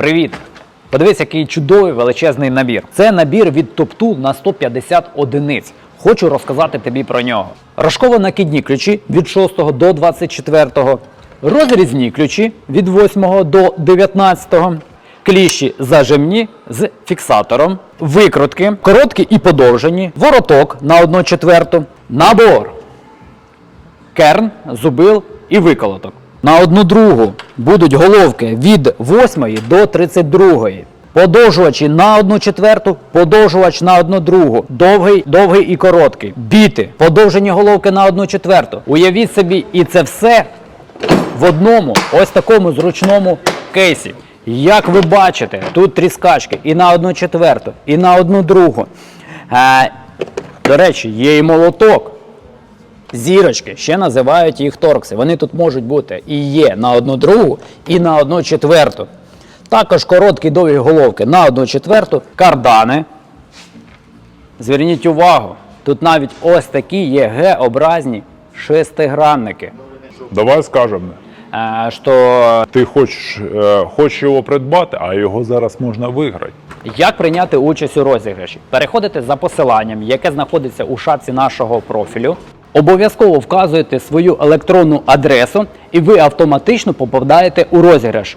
Привіт! Подивись, який чудовий величезний набір. Це набір від Топту на 150 одиниць. Хочу розказати тобі про нього. Рожково накидні ключі від 6 до 24, розрізні ключі від 8 до 19, кліщі зажимні з фіксатором, викрутки, короткі і подовжені, вороток на 1 четверту, набор керн, зубил і виколоток. На одну другу будуть головки від 8 до 32. Подовжувачі на одну четверту, подовжувач на одну другу, довгий, довгий і короткий. Біти, подовжені головки на одну четверту. Уявіть собі, і це все в одному ось такому зручному кейсі. Як ви бачите, тут тріскачки і на одну четверту, і на одну другу. Е, до речі, є і молоток. Зірочки, ще називають їх торкси. Вони тут можуть бути і є на одну другу, і на одну четверту. Також короткі довгі головки на одну четверту, кардани. Зверніть увагу, тут навіть ось такі є Г-образні шестигранники. Давай скажемо. Е, що Ти хочеш, е, хочеш його придбати, а його зараз можна виграти. Як прийняти участь у розіграші? Переходите за посиланням, яке знаходиться у шапці нашого профілю. Обов'язково вказуєте свою електронну адресу, і ви автоматично попадаєте у розіграш.